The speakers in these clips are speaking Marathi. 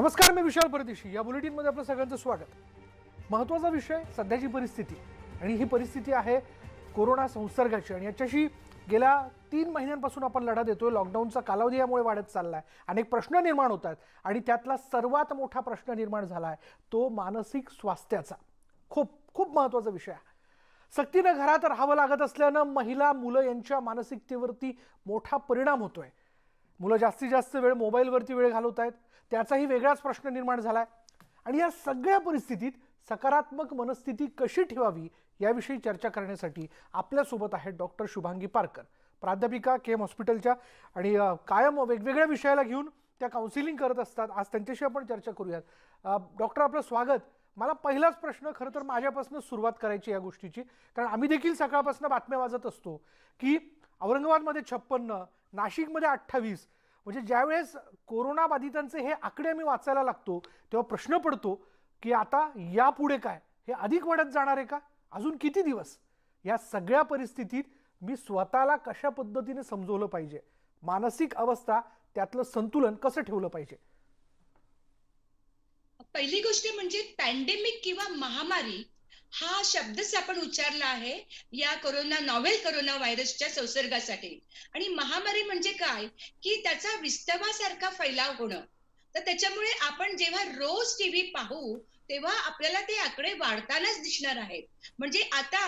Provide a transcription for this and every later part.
नमस्कार मी विशाल परदेशी. या बुलेटिनमध्ये आपलं सगळ्यांचं स्वागत. महत्त्वाचा विषय सध्याची परिस्थिती. आणि ही परिस्थिती आहे कोरोना संसर्गाची. आणि याच्याशी गेल्या तीन महिन्यांपासून आपण लढा देतोय. लॉकडाऊनचा कालावधी यामुळे वाढत चाललाय. अनेक प्रश्न निर्माण होत आहेत. आणि त्यातला सर्वात मोठा प्रश्न निर्माण झाला आहे तो मानसिक स्वास्थ्याचा. खूप खूप महत्त्वाचा विषय आहे. सक्तीनं घरात राहावं लागत असल्यानं महिला मुलं यांच्या मानसिकतेवरती मोठा परिणाम होतोय. मुलं जास्तीत जास्त वेळ मोबाईलवरती वेळ घालवत आहेत त्याचाही वेगळाच प्रश्न निर्माण झाला आहे आणि या सगळ्या परिस्थितीत सकारात्मक मनस्थिती कशी ठेवावी याविषयी चर्चा करण्यासाठी आपल्यासोबत आहेत डॉक्टर शुभांगी पारकर प्राध्यापिका के एम हॉस्पिटलच्या आणि कायम वेगवेगळ्या विषयाला घेऊन त्या काउन्सिलिंग करत असतात. आज त्यांच्याशी आपण चर्चा करूयात. डॉक्टर आपलं स्वागत. मला पहिलाच प्रश्न खरं तर माझ्यापासून सुरुवात करायची या गोष्टीची. कारण आम्ही देखील सकाळपासून बातम्या वाजत असतो की औरंगाबादमध्ये छप्पन्न नाशिकमध्ये अठ्ठावीस म्हणजे ज्यावेळेस कोरोना बाधितांचे हे आकडे आम्ही वाचायला लागतो तेव्हा प्रश्न पडतो की आता यापुढे काय? हे अधिक वाढत जाणार आहे का? अजून किती दिवस? या सगळ्या परिस्थितीत मी स्वतःला कशा पद्धतीने समजवलं पाहिजे? मानसिक अवस्था त्यातलं संतुलन कसं ठेवलं पाहिजे? पहिली गोष्ट म्हणजे पॅन्डेमिक किंवा महामारी हा शब्दच आपण उच्चारला आहे या कोरोना नॉव्हेल कोरोना व्हायरसच्या संसर्गासाठी. आणि महामारी म्हणजे काय? की त्याचा विस्तवासारखा फैलाव होणं. तर त्याच्यामुळे आपण जेव्हा रोज टीव्ही पाहू तेव्हा आपल्याला ते आकडे वाढतानाच दिसणार आहेत. म्हणजे आता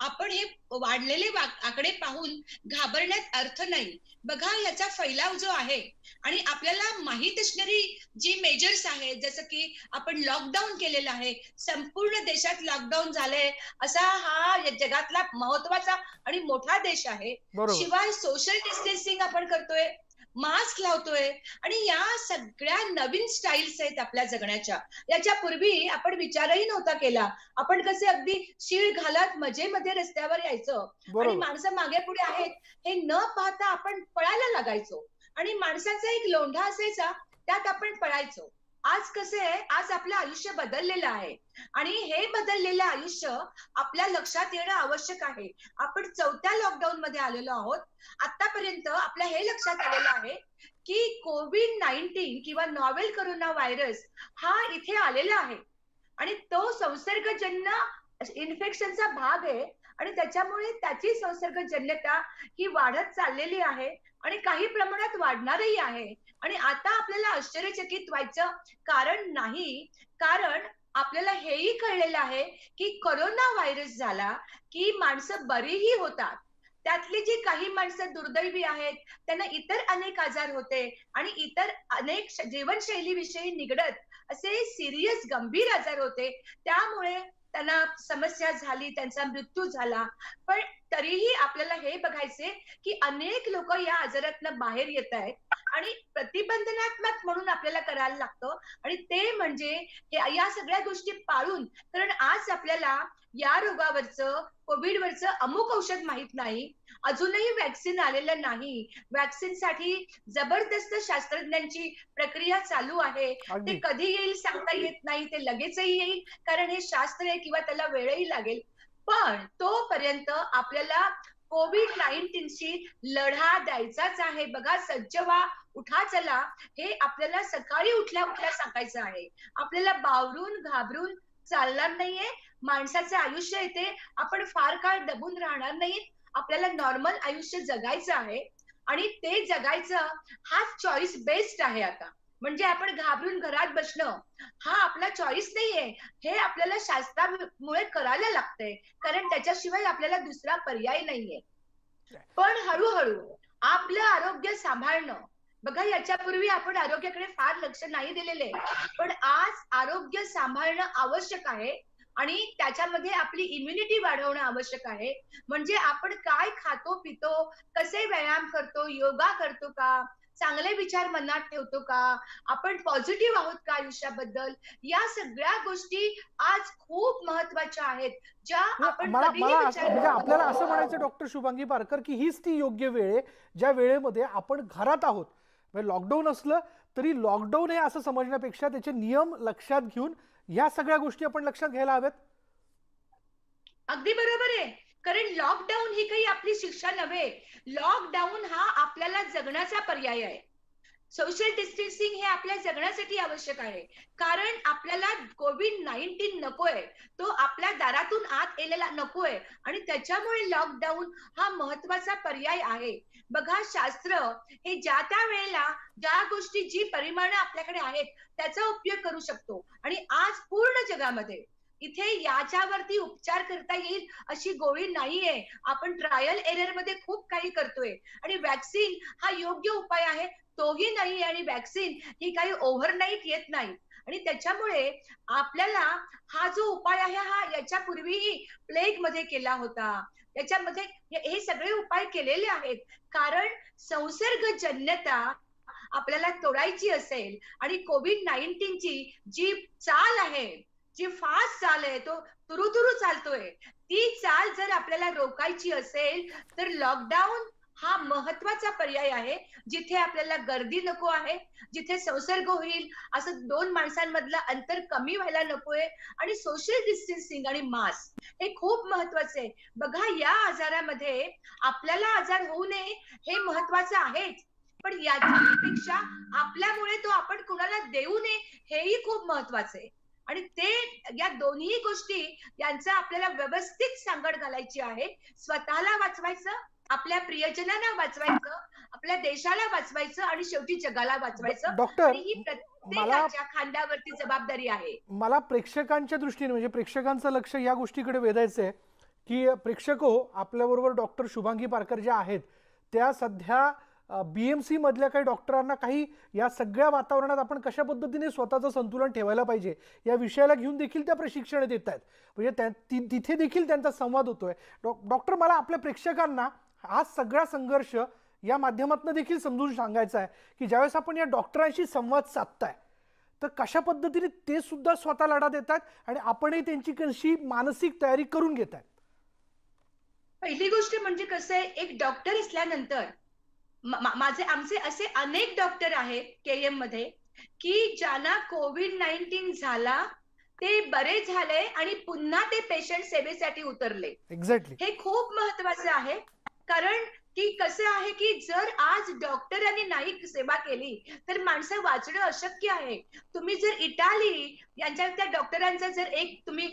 आपण हे वाढलेले आकडे पाहून घाबरण्यात अर्थ नाही. बघा याचा फैलाव जो आहे आणि आपल्याला माहीत असणारी जी मेजर्स आहेत जसं की आपण लॉकडाऊन केलेलं आहे संपूर्ण देशात लॉकडाऊन झालंय असा हा या जगातला महत्त्वाचा आणि मोठा देश आहे. शिवाय सोशल डिस्टन्सिंग आपण करतोय. मास्क लावतोय. आणि या सगळ्या नवीन स्टाईल्स आहेत आपल्या जगण्याच्या. याच्या पूर्वी आपण विचारही नव्हता केला. आपण कसे अगदी शीळ घालत मजेमध्ये रस्त्यावर यायचं. आणि माणसं मागे पुढे आहेत हे न पाहता आपण पळायला लागायचो. आणि माणसाचा एक लोंढा असायचा त्यात आपण पळायचो. आज कसं आहे? आज आपलं आयुष्य बदललेलं आहे. आणि हे बदललेलं आयुष्य आपल्या लक्षात येणं आवश्यक आहे. आपण चौथ्या लॉकडाऊन मध्ये आलेलो आहोत. आतापर्यंत आपल्या हे लक्षात आलेलं आहे की कोविड नाईन्टीन किंवा नॉवेल कोरोना व्हायरस हा इथे आलेला आहे. आणि तो संसर्गजन्य इन्फेक्शनचा भाग आहे. आणि त्याच्यामुळे त्याची संसर्गजन्यता ही वाढत चाललेली आहे. आणि काही प्रमाणात वाढणारही आहे. आणि आता आपल्याला आश्चर्यचकित व्हायचं कारण नाही. कारण आपल्याला हेही कळलेलं आहे की कोरोना व्हायरस झाला की माणसं बरीही होतात. त्यातली जी काही माणसं दुर्दैवी आहेत त्यांना इतर अनेक आजार होते आणि इतर अनेक जीवनशैलीविषयी निगडत असे सिरियस गंभीर आजार होते. त्यामुळे त्यांना समस्या झाली त्यांचा मृत्यू झाला. पण तरीही आपल्याला हे बघायचे की अनेक लोक या आजारातनं बाहेर येत आहेत आणि प्रतिबंधनात्मक म्हणून आपल्याला करायला लागतं. आणि ते म्हणजे या सगळ्या गोष्टी पाळून कारण आज आपल्याला या रोगावरचं कोविडवरचं अमुक औषध माहीत नाही. अजूनही वॅक्सिन आलेलं नाही. वॅक्सिनसाठी जबरदस्त शास्त्रज्ञांची प्रक्रिया चालू आहे. ते कधी येईल सांगता येत नाही. ते लगेचही येईल कारण हे शास्त्र आहे किंवा त्याला वेळही लागेल. पण तोपर्यंत आपल्याला कोविड नाईन्टीनशी लढा द्यायचाच आहे. बघा सज्ज व्हा उठा चला हे आपल्याला सकाळी उठल्या उठल्या सांगायचं आहे. आपल्याला बावरून घाबरून चालणार नाहीये. माणसाचे आयुष्य येते आपण फार काळ दबून राहणार नाहीत आपल्याला नॉर्मल आयुष्य जगायचं आहे. आणि ते जगायचं हाच चॉईस बेस्ट आहे आता. म्हणजे आपण घाबरून घरात बसणं हा आपला चॉईस नाहीये. हे आपल्याला शास्त्रामुळे करायला लागतंय. कारण त्याच्याशिवाय आपल्याला दुसरा पर्याय नाहीये. पण हळूहळू आपलं आरोग्य सांभाळणं. बघा याच्यापूर्वी आपण आरोग्याकडे फार लक्ष नाही दिलेले. पण आज आरोग्य सांभाळणं आवश्यक आहे. आणि त्याच्यामध्ये आपली इम्युनिटी वाढवणं आवश्यक आहे. म्हणजे आपण काय खातो पितो कसे व्यायाम करतो योगा करतो का? चांगले विचार मनात ठेवतो का? आपण पॉझिटिव्ह आहोत का आयुष्याबद्दल? या सगळ्या गोष्टी आज खूप महत्त्वाच्या आहेत. ज्या आपण म्हणजे आपल्याला असं म्हणायचं डॉक्टर शुभांगी पारकर की हीच ती योग्य वेळ आहे ज्या वेळेमध्ये आपण घरात आहोत. म्हणजे लॉकडाऊन असलं तरी लॉकडाऊन हे असं समजण्यापेक्षा त्याचे नियम लक्षात घेऊन ह्या सगळ्या गोष्टी आपण लक्षात घ्यायला हव्यात. अगदी बरोबर आहे. कारण लॉकडाऊन ही काही आपली शिक्षा नव्हे. लॉकडाऊन हा आपल्याला जगण्याचा पर्याय आहे. सोशल डिस्टन्सिंग हे आपल्या जगण्यासाठी आवश्यक आहे. कारण आपल्याला कोविड नाईन्टीन नकोय. तो आपल्या दारातून आत येलेला नकोय. आणि त्याच्यामुळे लॉकडाऊन हा महत्त्वाचा पर्याय आहे. बघा शास्त्र हे ज्या त्या वेळेला ज्या गोष्टी जी परिमाणं आपल्याकडे आहेत त्याचा उपयोग करू शकतो. आणि आज पूर्ण जगामध्ये इथे याच्यावरती उपचार करता येईल अशी गोळी नाहीये. आपण ट्रायल एररमध्ये खूप काही करतोय. आणि वॅक्सिन हा योग्य उपाय आहे तोही नाही आणि वॅक्सिन ही काही ओव्हरनाईट येत नाही. आणि त्याच्यामुळे आपल्याला हा जो उपाय आहे हा याच्यापूर्वीही प्लेगमध्ये केला होता. याच्यामध्ये हे हे सगळे उपाय केलेले आहेत. कारण संसर्गजन्यता आपल्याला तोडायची असेल आणि कोविड नाईन्टीनची जी चाल आहे जी फास्ट चाल आहे तो तुरुतुरु चालतोय. ती चाल जर आपल्याला रोखायची असेल तर लॉकडाऊन हा महत्त्वाचा पर्याय आहे जिथे आपल्याला गर्दी नको आहे जिथे संसर्ग होईल असं दोन माणसांमधलं अंतर कमी व्हायला नकोय. आणि सोशल डिस्टन्सिंग आणि मास्क हे खूप महत्त्वाचे. आहे बघा या आजारामध्ये आपल्याला आजार होऊ नये हे महत्वाचं आहेच. पण याच्यापेक्षा आपल्यामुळे तो आपण कुणाला देऊ नये हेही खूप महत्वाचं आहे. आणि ते या दोन्ही गोष्टी यांचा आपल्याला व्यवस्थित सांगड घालायची आहे. स्वतःला वाचवायचं आपल्या प्रियजनांना वाचवायचं आपल्या देशाला वाचवायचं आणि शेवटी जगाला वाचवायचं. डॉक्टर ही मला प्रत्येकाच्या खांद्यावरती जबाबदारी आहे. मला प्रेक्षकांच्या दृष्टीने म्हणजे प्रेक्षकांचं लक्ष या गोष्टीकडे वेधायचं आहे की प्रेक्षक हो आपल्याबरोबर डॉक्टर शुभांगी पारकर ज्या आहेत त्या सध्या बी एम सीमधल्या काही डॉक्टरांना काही या सगळ्या वातावरणात आपण कशा पद्धतीने स्वतःचं संतुलन ठेवायला पाहिजे या विषयाला घेऊन देखील त्या प्रशिक्षण देत आहेत. म्हणजे त्या ति- तिथे देखील त्यांचा संवाद होतोय. डॉ डॉक्टर मला आपल्या प्रेक्षकांना हा सगळा संघर्ष या माध्यमातून देखील समजून सांगायचा आहे की ज्यावेळेस आपण या डॉक्टरांशी संवाद साधताय तर कशा पद्धतीने ते सुद्धा स्वतः लढा देतात आणि आपणही त्यांची कशी मानसिक तयारी करून घेत आहेत पहिली गोष्ट म्हणजे कसं आहे एक डॉक्टर असल्यानंतर माझे आमचे असे अनेक डॉक्टर आहेत के एममध्ये की ज्यांना कोविड नाईन्टीन झाला ते बरे झाले आणि पुन्हा ते पेशंट सेवेसाठी उतरले. एक्झॅक्टली हे खूप महत्वाचं आहे. कारण की कसं आहे की जर आज डॉक्टरांनी नाही सेवा केली तर माणसं वाचणं अशक्य आहे. तुम्ही जर इटाली यांच्या त्या डॉक्टरांचा जर एक तुम्ही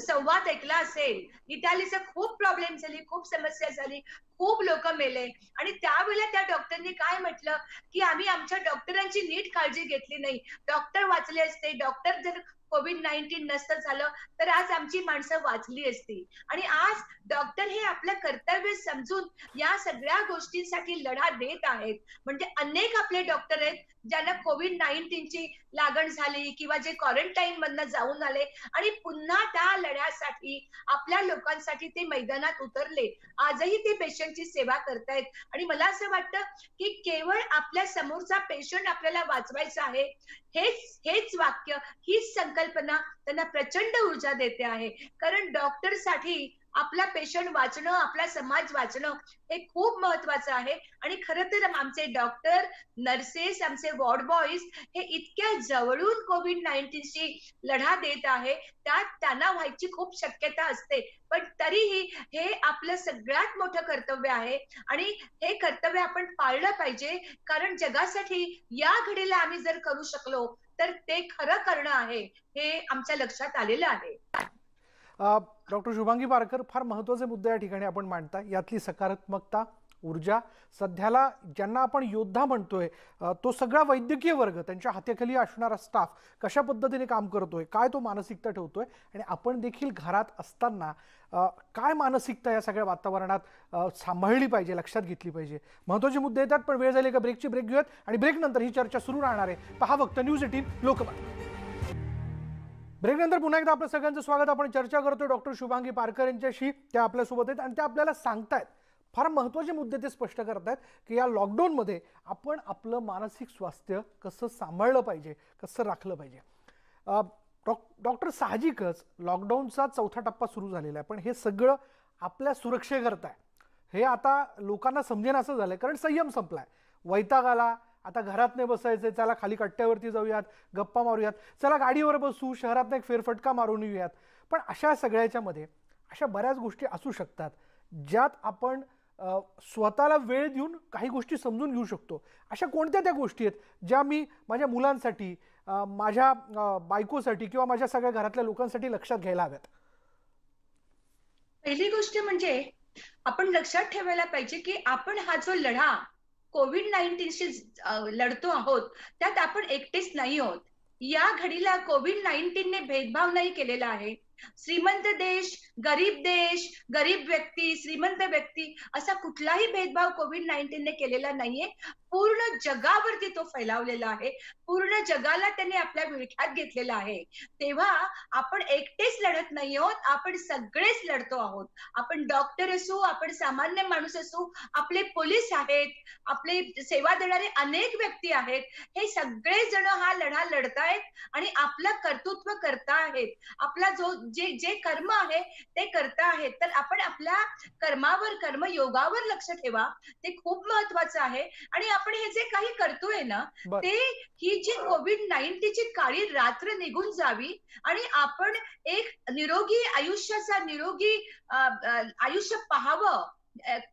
संवाद ऐकला असेल इटालीचा खूप प्रॉब्लेम झाली खूप समस्या झाली खूप लोक मेले. आणि त्यावेळेला त्या डॉक्टरनी काय म्हटलं की आम्ही आमच्या डॉक्टरांची नीट काळजी घेतली नाही. डॉक्टर वाचले असते डॉक्टर जर कोविड नाईन्टीन नसतं झालं तर आज आमची माणसं वाचली असती. आणि आज आपलं कर्तव्य समजून या सगळ्या गोष्टींसाठी लढा देत आहेत. म्हणजे अनेक आपले डॉक्टर आहेत ज्यांना कोविड नाईन्टीनची लागण झाली किंवा जे क्वारंटाईन मधनं जाऊन आले. आणि पुन्हा त्या लढ्यासाठी आपल्या लोकांसाठी ते मैदानात उतरले. आजही ते पेशंटची सेवा करतायत. आणि मला असं वाटतं की केवळ आपल्या समोरचा पेशंट आपल्याला वाचवायचा आहे हेच हेच वाक्य हीच संकल्पना त्यांना प्रचंड ऊर्जा देते आहे. कारण डॉक्टरसाठी आपला पेशंट वाचणं आपला समाज वाचणं हे खूप महत्वाचं आहे. आणि खरं तर आमचे डॉक्टर नर्सेस आमचे वॉर्ड बॉईज हे इतक्या जवळून कोविड नाईन्टीनशी लढा देत आहे. त्यात त्यांना व्हायची खूप शक्यता असते. पण तरीही हे आपलं सगळ्यात मोठं कर्तव्य आहे. आणि हे कर्तव्य आपण पाळलं पाहिजे. कारण जगासाठी या घडीला आम्ही जर करू शकलो तर ते खरं करणं आहे हे आमच्या लक्षात आलेलं आहे. डॉक्टर शुभांगी पारकर फार महत्त्वाचे मुद्दे या ठिकाणी आपण मांडता यातली सकारात्मकता ऊर्जा सध्याला ज्यांना आपण योद्धा म्हणतोय तो सगळा वैद्यकीय वर्ग त्यांच्या हातेखाली असणारा स्टाफ कशा पद्धतीने काम करतोय काय तो मानसिकता ठेवतोय आणि आपण देखील घरात असताना काय मानसिकता या सगळ्या वातावरणात सांभाळली पाहिजे लक्षात घेतली पाहिजे? महत्त्वाचे मुद्दे येतात पण वेळ झाली का ब्रेकची ब्रेक घेऊयात आणि ब्रेकनंतर ही चर्चा सुरू राहणार आहे. पहा फक्त न्यूज एटीन लोकमत. ब्रेकनंतर पुन्हा एकदा आपलं सगळ्यांचं स्वागत. आपण चर्चा करतोय डॉक्टर शुभांगी पारकर यांच्याशी त्या आपल्यासोबत आहेत आणि त्या आपल्याला सांगतायत. फार महत्त्वाचे मुद्दे ते स्पष्ट करतायत की या लॉकडाऊनमध्ये आपण आपलं मानसिक स्वास्थ्य कसं सांभाळलं पाहिजे कसं राखलं पाहिजे. डॉक डॉक्टर साहजिकच लॉकडाऊनचा चौथा टप्पा सुरू झालेला आहे. पण हे सगळं आपल्या सुरक्षेकरता आहे. हे आता लोकांना समजेन असं झालं आहे कारण संयम संपलाय. वैताग आला आता घरात नाही बसायचं चला खाली कट्ट्यावरती जाऊयात गप्पा मारूयात चला गाडीवर बसू शहरात एक फेरफटका मारून येऊयात. पण अशा सगळ्याच्यामध्ये अशा बऱ्याच गोष्टी असू शकतात ज्यात आपण स्वतःला वेळ देऊन काही गोष्टी समजून घेऊ शकतो. अशा कोणत्या त्या गोष्टी आहेत ज्या मी माझ्या मुलांसाठी माझ्या बायकोसाठी किंवा माझ्या सगळ्या घरातल्या लोकांसाठी लक्षात घ्यायला हव्यात? पहिली गोष्ट म्हणजे आपण लक्षात ठेवायला पाहिजे की आपण हा जो लढा कोविड नाईन्टीनशी लढतो आहोत त्यात आपण एकटेच नाही आहोत. या घडीला कोविड नाईन्टीनने भेदभाव नाही केलेला आहे. श्रीमंत देश गरीब देश गरीब व्यक्ती श्रीमंत व्यक्ती असा कुठलाही भेदभाव कोविड नाईन्टीनने केलेला नाहीये. पूर्ण जगावरती तो फैलावलेला आहे. पूर्ण जगाला त्यांनी आपल्या विळख्यात घेतलेला आहे. तेव्हा आपण एकटेच लढत नाही आहोत. आपण सगळेच लढतो आहोत. आपण डॉक्टर असू आपण सामान्य माणूस असू आपले पोलीस आहेत आपले सेवा देणारे अनेक व्यक्ती आहेत. हे सगळे जण हा लढा लढतायत आणि आपलं कर्तृत्व करता आहेत आपला जो जे जे कर्म आहे ते करता आहेत तर आपण आपल्या कर्मावर कर्मयोगावर लक्ष ठेवा. ते खूप महत्वाचं आहे. आणि आपण हे जे काही करतोय ना. ते ही जी कोविड नाईन्टीनची काळी रात्र निघून जावी आणि आपण एक निरोगी आयुष्याचा निरोगी आयुष्य पाहावं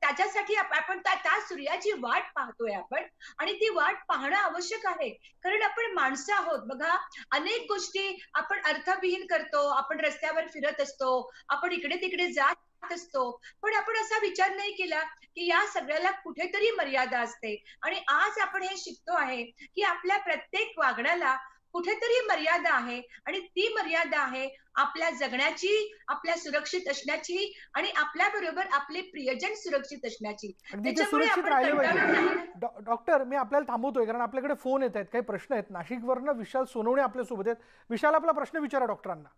त्याच्यासाठी आप- आपण त्या त्या सूर्याची वाट पाहतोय आपण आणि ती वाट पाहणं आवश्यक आहे कारण आपण माणसं आहोत बघा अनेक गोष्टी आपण अर्थविहीन करतो आपण रस्त्यावर फिरत असतो आपण इकडे तिकडे जात असतो. पण आपण असा विचार नाही केला की या सगळ्याला कुठेतरी मर्यादा असते. आणि आज आपण हे शिकतो आहे की आपल्या प्रत्येक वागण्याला कुठेतरी मर्यादा आहे. आणि ती मर्यादा आहे आपल्या जगण्याची आपल्या सुरक्षित असण्याची आणि आपल्या बरोबर आपले प्रियजन सुरक्षित असण्याची. डॉक्टर मी आपल्याला थांबवतोय कारण आपल्याकडे फोन येत आहेत काही प्रश्न आहेत. नाशिकवरनं विशाल सोनवणे आपल्यासोबत आहेत. विशाल आपला प्रश्न विचारा डॉक्टरांना.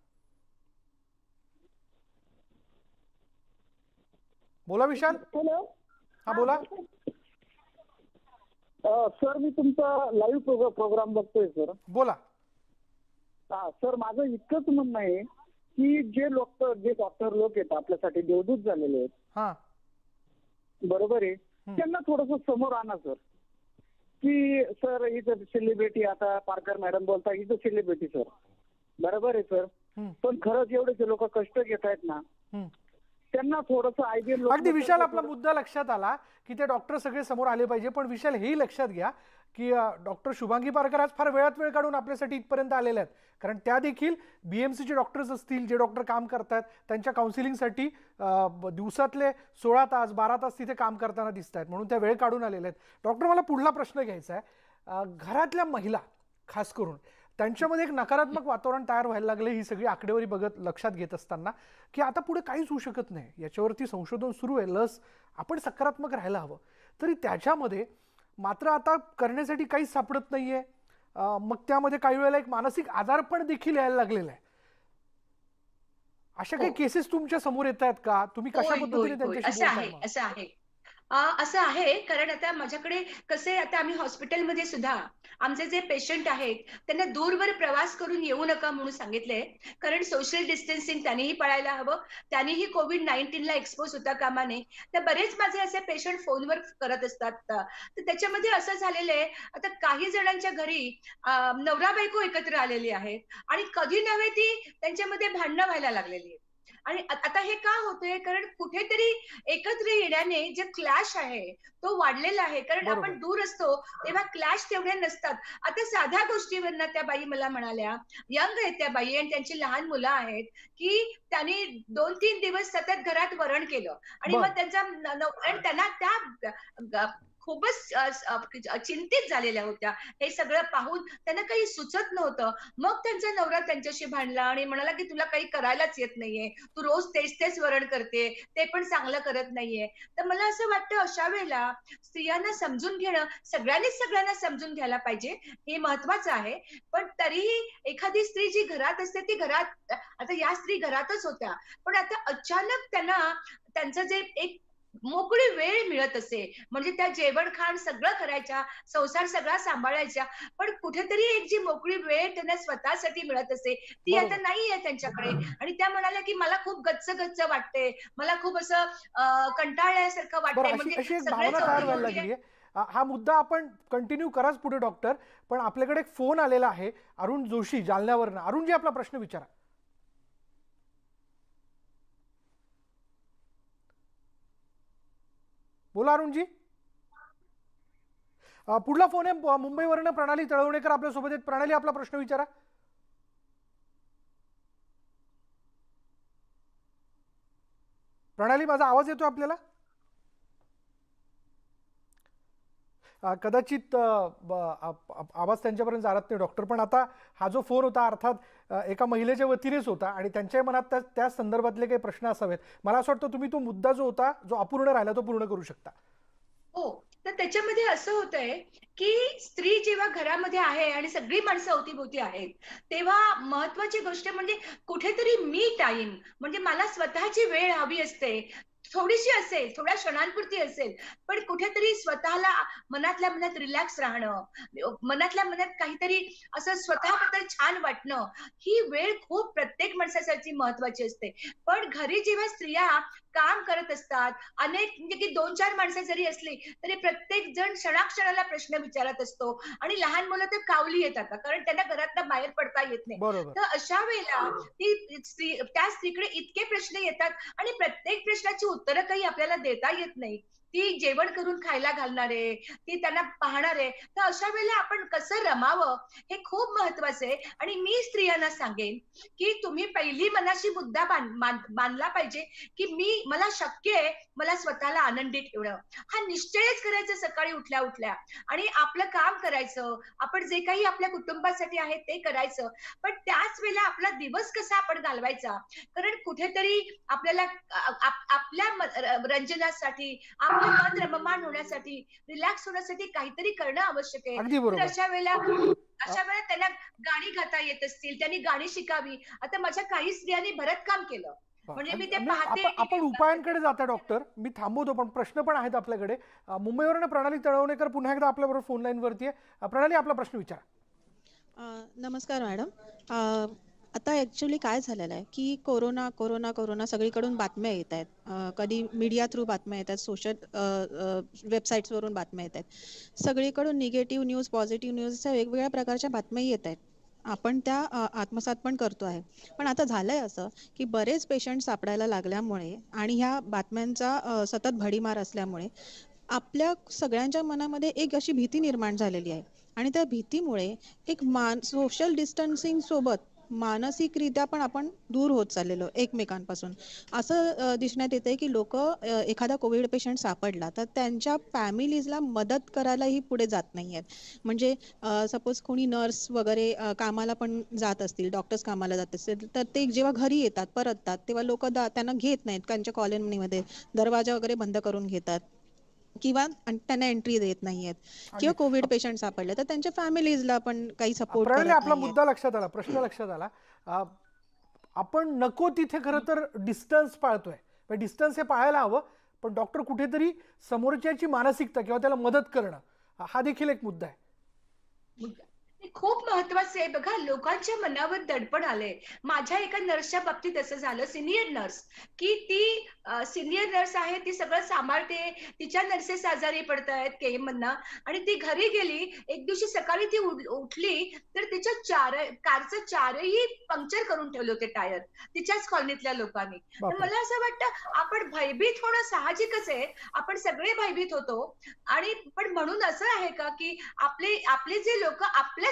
बोला विशाल. हॅलो. हा बोला. सर मी तुमचा लाईव्ह प्रोग्राम बघतोय सर. बोला. हा सर माझं इतकंच म्हणणं आहे की जे लोक जे डॉक्टर लोक आहेत आपल्यासाठी देवदूत झालेले आहेत. हा. बरोबर आहे. त्यांना थोडस समोर आणा सर. की सर इथं सेलिब्रिटी आता पारकर मॅडम बोलता इथं सेलिब्रिटी सर. बरोबर आहे सर. पण खरंच एवढे जे लोक कष्ट घेत आहेत ना. त्यांना थोडस आयडियल अगदी विशाल आपला मुद्दा लक्षात आला की ते डॉक्टर सगळे समोर आले पाहिजे पण विशाल हेही लक्षात घ्या की डॉक्टर शुभांगी पारकर आज फार वेळात वेळ काढून आपल्यासाठी इथपर्यंत आलेल्या आहेत. कारण त्या देखील बीएमसीचे डॉक्टर्स असतील जे डॉक्टर काम करतात त्यांच्या काउन्सिलिंगसाठी दिवसातले सोळा तास बारा तास तिथे काम करताना दिसत आहेत म्हणून त्या वेळ काढून आलेल्या आहेत. डॉक्टर मला पुढला प्रश्न घ्यायचा आहे. घरातल्या महिला खास करून त्यांच्यामध्ये एक नकारात्मक वातावरण तयार व्हायला लागले ही सगळी आकडेवारी बघत लक्षात घेत असताना की आता पुढे काहीच होऊ शकत नाही याच्यावरती संशोधन सुरू आहे लस आपण सकारात्मक राहायला हवं तरी त्याच्यामध्ये मात्र आता करण्यासाठी काहीच सापडत नाहीये अं, मग त्यामध्ये काही वेळेला एक मानसिक आजार पण देखील यायला लागलेला आहे अशा काही हो. केसेस तुमच्यासमोर येत आहेत का तुम्ही कशा पद्धतीने. त्यांच्याशी असं आहे? असं आहे कारण आता माझ्याकडे कसे आता आम्ही हॉस्पिटलमध्ये सुद्धा आमचे जे पेशंट आहेत त्यांना दूरवर प्रवास करून येऊ नका म्हणून सांगितले. कारण सोशल डिस्टन्सिंग त्यांनीही पाळायला हवं. त्यांनीही कोविड नाईन्टीनला एक्सपोज होता कामा नये तर बरेच माझे असे पेशंट फोनवर करत असतात. तर त्याच्यामध्ये असं झालेलं आहे आता काही जणांच्या घरी नवरा बायको एकत्र आलेली आहेत आणि कधी नव्हे ती त्यांच्यामध्ये भांडणं व्हायला लागलेली आहेत. आणि आता हे का होतंय कारण कुठेतरी एकत्र येण्याने जे क्लॅश आहे तो वाढलेला आहे कारण. आपण दूर असतो तेव्हा क्लॅश तेवढे नसतात आता साध्या गोष्टीवरनं त्या बाई मला म्हणाल्या यंग आहेत त्या बाई आणि त्यांची लहान मुलं आहेत की त्यांनी दोन तीन दिवस सतत घरात वरण केलं आणि. मग त्यांचा आणि त्यांना त्या खूपच चिंतित झालेल्या होत्या. हे सगळं पाहून त्यांना काही सुचत नव्हतं. मग त्यांचा नवरा त्यांच्याशी भांडला आणि म्हणाला की तुला काही करायलाच येत नाहीये. तू रोज तेच तेच वरण करते. ते पण चांगलं करत नाहीये. तर मला असं वाटतं अशा वेळेला स्त्रियांना समजून घेणं सगळ्यांनीच सगळ्यांना समजून घ्यायला पाहिजे हे महत्वाचं आहे. पण तरीही एखादी स्त्री जी घरात असते ती घरात आता या स्त्री घरातच होत्या. पण आता अचानक त्यांना त्यांचं जे एक मोकळी वेळ मिळत असे. म्हणजे त्या जेवण खाण सगळं करायच्या संसार सगळा सांभाळायच्या पण कुठेतरी एक जी मोकळी वेळ त्यांना स्वतःसाठी मिळत असे ती. आता नाहीये त्यांच्याकडे. आणि त्या म्हणाल्या की मला खूप गच्च गच्च वाटते. मला खूप असं कंटाळल्यासारखं वाटतंय. म्हणजे आहे हा मुद्दा आपण कंटिन्यू कराच पुढे डॉक्टर. पण आपल्याकडे एक फोन आलेला आहे. अरुण जोशी जालन्यावरनं. अरुणजी आपला प्रश्न विचारा. बोला अरुणजी. पुढला फोन आहे मुंबईवरनं प्रणाली तळवणेकर आपल्यासोबत आहेत. प्रणाली आपला प्रश्न विचारा. प्रणाली माझा आवाज येतो आपल्याला? कदाचित आवाज त्यांच्यापर्यंत जात नाही. डॉक्टर पण आता हा जो फोन होता अर्थात एका महिलेच्या वतीनेच होता आणि त्यांच्या मनात त्या त्या संदर्भातले काही प्रश्न असावेत. मला असं वाटतं तुम्ही तो मुद्दा जो होता जो अपूर्ण राहिला तो पूर्ण करू शकता. हो. तर त्याच्यामध्ये असं होतंय की स्त्री जेव्हा घरामध्ये आहे आणि सगळी माणसं अवतीभोवती आहेत तेव्हा महत्वाची गोष्ट म्हणजे कुठेतरी मी टाइम म्हणजे मला स्वतःची वेळ हवी असते. थोडीशी असेल थोड्या क्षणांपुरती असेल पण कुठेतरी स्वतःला मनातल्या मनात रिलॅक्स राहणं मनातल्या मनात काहीतरी असं स्वतःबद्दल छान वाटणं ही वेळ खूप प्रत्येक माणसासाठी महत्वाची असते. पण घरी जेव्हा स्त्रिया काम करत असतात अनेक म्हणजे की दोन चार माणसं जरी असली तरी प्रत्येक जण क्षणाक्षणाला प्रश्न विचारत असतो आणि लहान मुलं तर कावली येतात कारण त्यांना घरातनं बाहेर पडता येत नाही. तर अशा वेळेला ती स्त्री त्या स्त्रीकडे इतके प्रश्न येतात आणि प्रत्येक प्रश्नाची उत्तरं काही आपल्याला देता येत नाही. ती जेवण करून खायला घालणारे ती त्यांना पाहणारे तर अशा वेळेला आपण कसं रमावं हे खूप महत्वाचं आहे. आणि मी स्त्रियांना सांगेन की तुम्ही पहिली मनाशी मुद्दा मानला बांधला पाहिजे की मी मला शक्य आहे मला स्वतःला आनंदी ठेवणं. हा निश्चयच करायचं सकाळी उठल्या उठल्या. आणि आपलं काम करायचं आपण जे काही आपल्या कुटुंबासाठी आहे ते करायचं. पण त्याच वेळेला आपला दिवस कसा आपण घालवायचा? कारण कुठेतरी आपल्याला आपल्या रंजनासाठी आप मन रममान होण्यासाठी रिलॅक्स होण्यासाठी काहीतरी करणं आवश्यक आहे. तर अशा वेळेला अशा वेळेला त्यांना गाणी गाता येत असतील त्यांनी गाणी शिकावी. आता माझ्या काही स्त्रियांनी भरत काम केलं म्हणजे मी ते पाहते आपण उपायांकडे जाता डॉक्टर मी थांबवतो पण प्रश्न पण आहेत आपल्याकडे. अ, मुंबईवरनं प्रणाली तळवणेकर पुन्हा एकदा आपल्याबरोबर फोन लाईनवरती आहे. प्रणाली आपला प्रश्न विचारा. नमस्कार मॅडम. आता ॲक्च्युली काय झालेलं आहे की कोरोना कोरोना कोरोना सगळीकडून बातम्या येत आहेत. कधी मीडिया थ्रू बातम्या येत आहेत सोशल वेबसाईट्सवरून बातम्या येत आहेत. सगळीकडून निगेटिव्ह न्यूज पॉझिटिव्ह न्यूज अशा वेगवेगळ्या प्रकारच्या बातम्या येत आहेत. आपण त्या आत्मसात पण करतो आहे. पण आता झालंय असं की बरेच पेशंट सापडायला लागल्यामुळे आणि ह्या बातम्यांचा सतत भडीमार असल्यामुळे आपल्या सगळ्यांच्या मनामध्ये एक अशी भीती निर्माण झालेली आहे. आणि त्या भीतीमुळे एक मान सोशल डिस्टन्सिंग सोबत मानसिकरित्या पण आपण दूर होत चाललेलो एकमेकांपासून. असं दिसण्यात येतंय की लोक एखादा कोविड पेशंट सापडला तर त्यांच्या फॅमिलीजला मदत करायलाही पुढे जात नाही आहेत म्हणजे सपोज कोणी नर्स वगैरे कामाला पण जात असतील डॉक्टर्स कामाला जात असतील तर ते जेव्हा घरी येतात परततात तेव्हा लोक त्यांना घेत नाहीत त्यांच्या कॉलनीमध्ये दरवाजा वगैरे बंद करून घेतात. किंवा त्यांना एंट्री देत नाहीयेत. किंवा कोविड पेशंट सापडले तर त्यांच्या फॅमिलीजला पण काही सपोर्ट आपला. मुद्दा लक्षात आला प्रश्न लक्षात आला. आपण नको तिथे खरं तर डिस्टन्स पाळतोय. डिस्टन्स हे पाळायला हवं पण डॉक्टर कुठेतरी समोरच्याची मानसिकता किंवा त्याला मदत करणं हा देखील एक मुद्दा आहे. खूप महत्वाचं आहे. बघा लोकांच्या मनावर दडपण आलंय. माझ्या एका नर्सच्या बाबतीत असं झालं. सिनियर नर्स की ती सिनियर नर्स आहे. ती सगळं सांभाळते. तिच्या नर्सेस आजारी पडतायत केएम मधनं आणि ती घरी गेली. एक दिवशी सकाळी ती उठ- उठली. तर तिच्या चार कारचं चारही पंक्चर करून ठेवले होते टायर. तिच्याच कॉलनीतल्या लोकांनी. तर. मला असं वाटतं आपण भयभीत होणं साहजिकच आहे. आपण सगळे भयभीत होतो. आणि पण म्हणून असं आहे का की आपले आपले जे लोक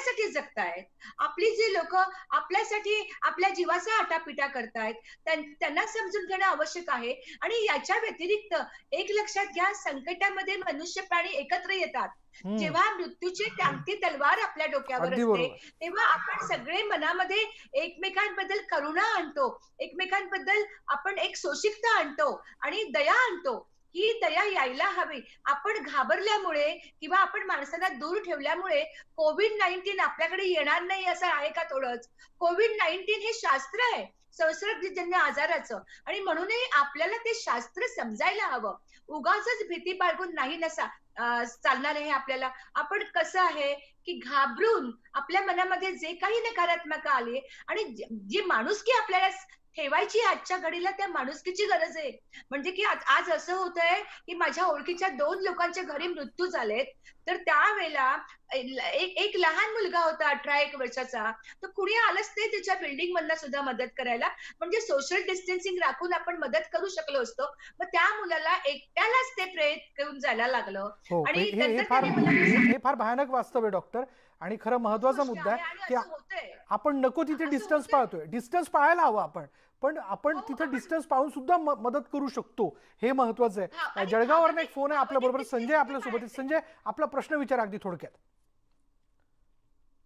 आपल्यासाठी जगतायत. आपली जे लोक आपल्यासाठी आपल्या जीवाचा आटापिटा करतायत त्यां- त्यांना समजून घेणं आवश्यक आहे. आणि याच्या व्यतिरिक्त एक लक्षात घ्या संकटामध्ये मनुष्य प्राणी एकत्र येतात. जेव्हा मृत्यूची टांगती तलवार आपल्या डोक्यावर असते तेव्हा आपण सगळे मनामध्ये एकमेकांबद्दल करुणा आणतो. एकमेकांबद्दल आपण एक सोशिकता आणतो आणि दया आणतो. ही दया यायला हवी. आपण घाबरल्यामुळे किंवा आपण माणसांना दूर ठेवल्यामुळे कोविड नाईन्टीन आपल्याकडे येणार नाही असं आहे का थोडंच? कोविड नाईन्टीन हे शास्त्र आहे. संसर्गजन्य आजाराचं. आणि म्हणूनही आपल्याला ते शास्त्र समजायला हवं. उगाच भीती बाळगून नाही नसा चालणार आहे आपल्याला. आपण कसं आहे की घाबरून आपल्या मनामध्ये जे काही नकारात्मक आले आणि जी- माणूस की आपल्याला ठेवायची आजच्या घडीला त्या माणुसकीची गरज आहे. म्हणजे की आज आज असं होतंय की माझ्या ओळखीच्या दोन लोकांच्या घरी मृत्यू झालेत. तर त्यावेळेला एक एक लहान मुलगा होता अठरा एक वर्षाचा. तर कुणी आलंच नाही त्याच्या बिल्डिंग मधनं सुद्धा मदत करायला. म्हणजे सोशल डिस्टन्सिंग राखून आपण मदत करू शकलो असतो. मग त्या मुलाला एकट्यालाच ते प्रेरित घेऊन जायला लागलं. हो आणि हे फार भयानक वास्तव आहे डॉक्टर आणि खरं महत्त्वाचा मुद्दा आहे आहे की आपण नको तिथे डिस्टन्स. पाळतोय डिस्टन्स पाळायला हवं आपण. पण आपण हो, तिथे डिस्टन्स पाळून सुद्धा म- मदत करू शकतो. हे महत्वाचं हा, आहे आणि जळगाववरून एक फोन आहे आपल्या बरोबर. संजय आपल्यासोबत आहे. संजय आपला प्रश्न विचार अगदी थोडक्यात.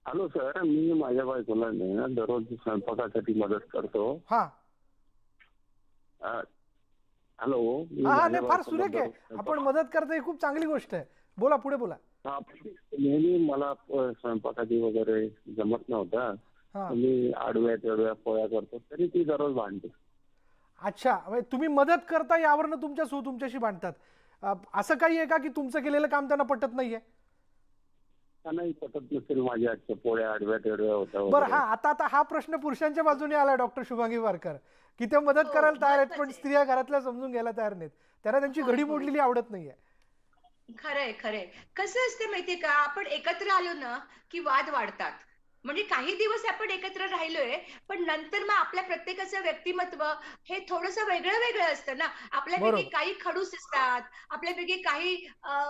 Hello sir. मी माझ्या बायकोला ना दररोज स्वयंपाकासाठी मदत करतो. हा. हॅलो. हा हा नाही फार सुरेख आहे. आपण मदत करता ही खूप चांगली गोष्ट आहे. बोला पुढे बोला. हा, नेहमी मला स्वयंपाकाची वगैरे जमत नव्हतं. हा मी आडव्या तेडव्या पोळ्या करतो तरी ती दररोज भांडते. अच्छा म्हणजे तुम्ही मदत करता यावरनं तुमच्या सू तुमच्याशी भांडतात. असं काही आहे का की तुमचं केलेलं काम त्यांना पटत नाहीये? त्यांनाही पटत नसेल माझ्या आजच्या पोळ्या आडव्या तेडव्या होत्या बरं. हा आता आता हा प्रश्न पुरुषांच्या बाजूने आला डॉक्टर शुभांगी वारकर की ते मदत हो, करायला तयार आहेत पण. स्त्रिया घरातल्या समजून घ्यायला तयार नाहीत. त्यांना त्यांची हो, घडी हो. मोडलेली आवडत नाहीये. खरंय खरंय. कसं असते माहितीये का? आपण एकत्र आलो ना की वाद वाढतात. म्हणजे काही दिवस आपण एकत्र राहिलोय पण नंतर मग आपल्या प्रत्येकाचं व्यक्तिमत्व हे थोडस वेगळं वेगळं असतं ना. आपल्यापैकी. काही खडूस असतात आपल्यापैकी काही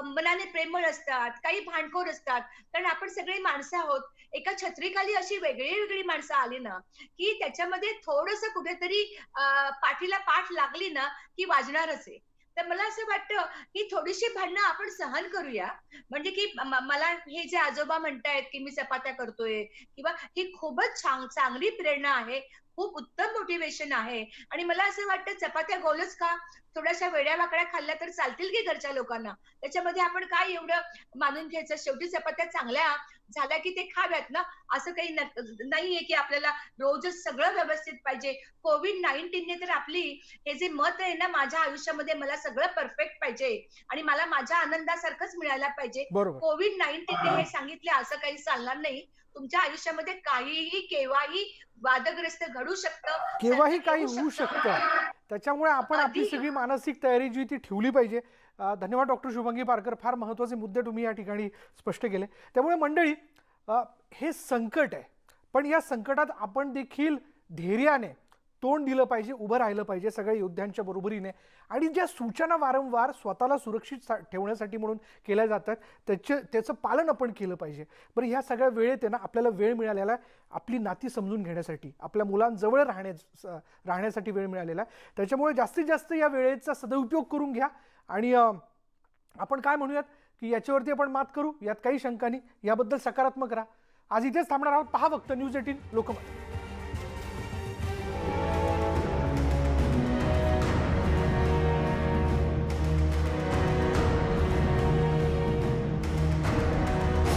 मनाने प्रेमळ असतात काही भांडखोर असतात. कारण आपण सगळी माणसं आहोत. एका छत्रीखाली अशी वेगळी वेगळी माणसं आली ना की त्याच्यामध्ये थोडस कुठेतरी अं, पाठीला पाठ लागली ना की वाजणारच आहे. तर मला असं वाटतं की थोडीशी भांडणं आपण सहन करूया. म्हणजे की मला हे जे आजोबा म्हणतायत की मी चपात्या करतोय किंवा ही खूपच छान चांगली प्रेरणा आहे खूप उत्तम मोटिवेशन आहे. आणि मला असं वाटतं चपात्या गोलच का थोड्याशा वेड्या वाकड्या खाल्ल्या तर चालतील की घरच्या लोकांना? त्याच्यामध्ये आपण काय एवढं मानून घ्यायचं? शेवटी चपात्या चांगल्या झाल्या की ते खाव्यात ना? असं काही नाहीये की आपल्याला रोजच सगळं व्यवस्थित पाहिजे. कोविड नाईन्टीनने तर आपली हे जे मत आहे ना माझ्या आयुष्यामध्ये मला सगळं परफेक्ट पाहिजे. आणि मला माझ्या आनंदासारखंच मिळायला पाहिजे. कोविड नाईन्टीनने हे सांगितले असं काही चालणार नाही. तुमच्या आयुष्यामध्ये काहीही केव्हाही वादग्रस्त घडू शकतं. केव्हाही काही होऊ शकतं. त्याच्यामुळे आपण आपली. सगळी मानसिक तयारी जी ती ठेवली पाहिजे. धन्यवाद डॉक्टर शुभांगी पारकर. फार महत्त्वाचे मुद्दे तुम्ही या ठिकाणी स्पष्ट केले. त्यामुळे मंडळी हे संकट आहे. पण या संकटात आपण देखील धैर्याने तोंड दिलं पाहिजे उभं राहिलं पाहिजे सगळ्या योद्ध्यांच्या बरोबरीने. आणि ज्या सूचना वारंवार स्वतःला सुरक्षित सा- ठेवण्यासाठी म्हणून केल्या जातात त्याचे त्याचं पालन आपण केलं पाहिजे. बरं ह्या सगळ्या वेळेत आहे ना आपल्याला वेळ मिळालेला आहे आपली नाती समजून घेण्यासाठी आपल्या मुलांजवळ राहण्या राहण्यासाठी वेळ मिळालेला. आहे त्याच्यामुळे जास्तीत जास्त या वेळेचा सदुपयोग करून घ्या. आणि आपण काय म्हणूयात की याच्यावरती आपण मात करू? यात काही शंका नाही. याबद्दल सकारात्मक राहा. आज इथेच थांबणार आहोत. पहा फक्त न्यूज एटीन लोकमत.